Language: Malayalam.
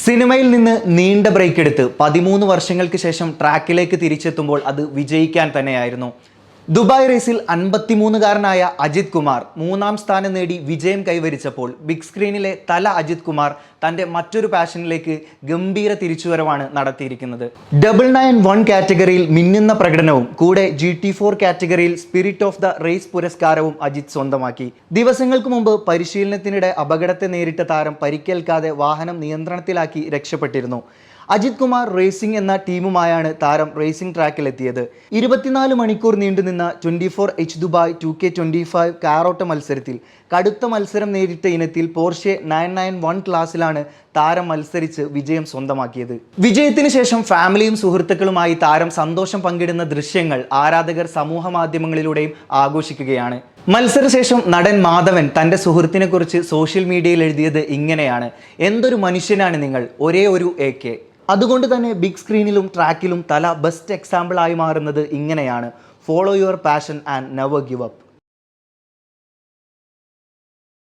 സിനിമയിൽ നിന്ന് നീണ്ട ബ്രേക്ക് എടുത്ത് പതിമൂന്ന് വർഷങ്ങൾക്ക് ശേഷം ട്രാക്കിലേക്ക് തിരിച്ചെത്തുമ്പോൾ അത് വിജയിക്കാൻ തന്നെയായിരുന്നു. ദുബായ് റേസിൽ അൻപത്തിമൂന്നുകാരനായ അജിത് കുമാർ മൂന്നാം സ്ഥാനം നേടി വിജയം കൈവരിച്ചപ്പോൾ ബിഗ് സ്ക്രീനിലെ തല അജിത് കുമാർ തന്റെ മറ്റൊരു പാഷനിലേക്ക് ഗംഭീര തിരിച്ചുവരവാണ് നടത്തിയിരിക്കുന്നത്. ഡബിൾ നയൻ വൺ കാറ്റഗറിയിൽ മിന്നുന്ന പ്രകടനവും കൂടെ ജി ടി ഫോർ കാറ്റഗറിയിൽ സ്പിരിറ്റ് ഓഫ് ദ റേസ് പുരസ്കാരവും അജിത് സ്വന്തമാക്കി. ദിവസങ്ങൾക്ക് മുമ്പ് പരിശീലനത്തിനിടെ അപകടത്തെ നേരിട്ട താരം പരിക്കേൽക്കാതെ വാഹനം നിയന്ത്രണത്തിലാക്കി രക്ഷപ്പെട്ടിരുന്നു. അജിത് കുമാർ റേസിംഗ് എന്ന ടീമുമായാണ് താരം റേസിംഗ് ട്രാക്കിലെത്തിയത്. ഇരുപത്തിനാല് മണിക്കൂർ നീണ്ടുനിന്ന twenty four H Dubai two K twenty five കാറോട്ട മത്സരത്തിൽ കടുത്ത മത്സരം നേരിട്ട ഇനത്തിൽ പോർഷെ നയൻ നയൻ വൺ ക്ലാസ്സിലാണ് താരം മത്സരിച്ച് വിജയം സ്വന്തമാക്കിയത്. വിജയത്തിന് ശേഷം ഫാമിലിയും സുഹൃത്തുക്കളുമായി താരം സന്തോഷം പങ്കിടുന്ന ദൃശ്യങ്ങൾ ആരാധകർ സമൂഹ മാധ്യമങ്ങളിലൂടെയും ആഘോഷിക്കുകയാണ്. മത്സരശേഷം നടൻ മാധവൻ തന്റെ സുഹൃത്തിനെ കുറിച്ച് സോഷ്യൽ മീഡിയയിൽ എഴുതിയത് ഇങ്ങനെയാണ്. എന്തൊരു മനുഷ്യനാണ് നിങ്ങൾ? ഒരേ ഒരു എ കെ അതുകൊണ്ട് തന്നെ ബിഗ് സ്ക്രീനിലും ട്രാക്കിലും തല ബെസ്റ്റ് എക്സാമ്പിൾ ആയി മാറുന്നത് ഇങ്ങനെയാണ്. Follow your passion and never give up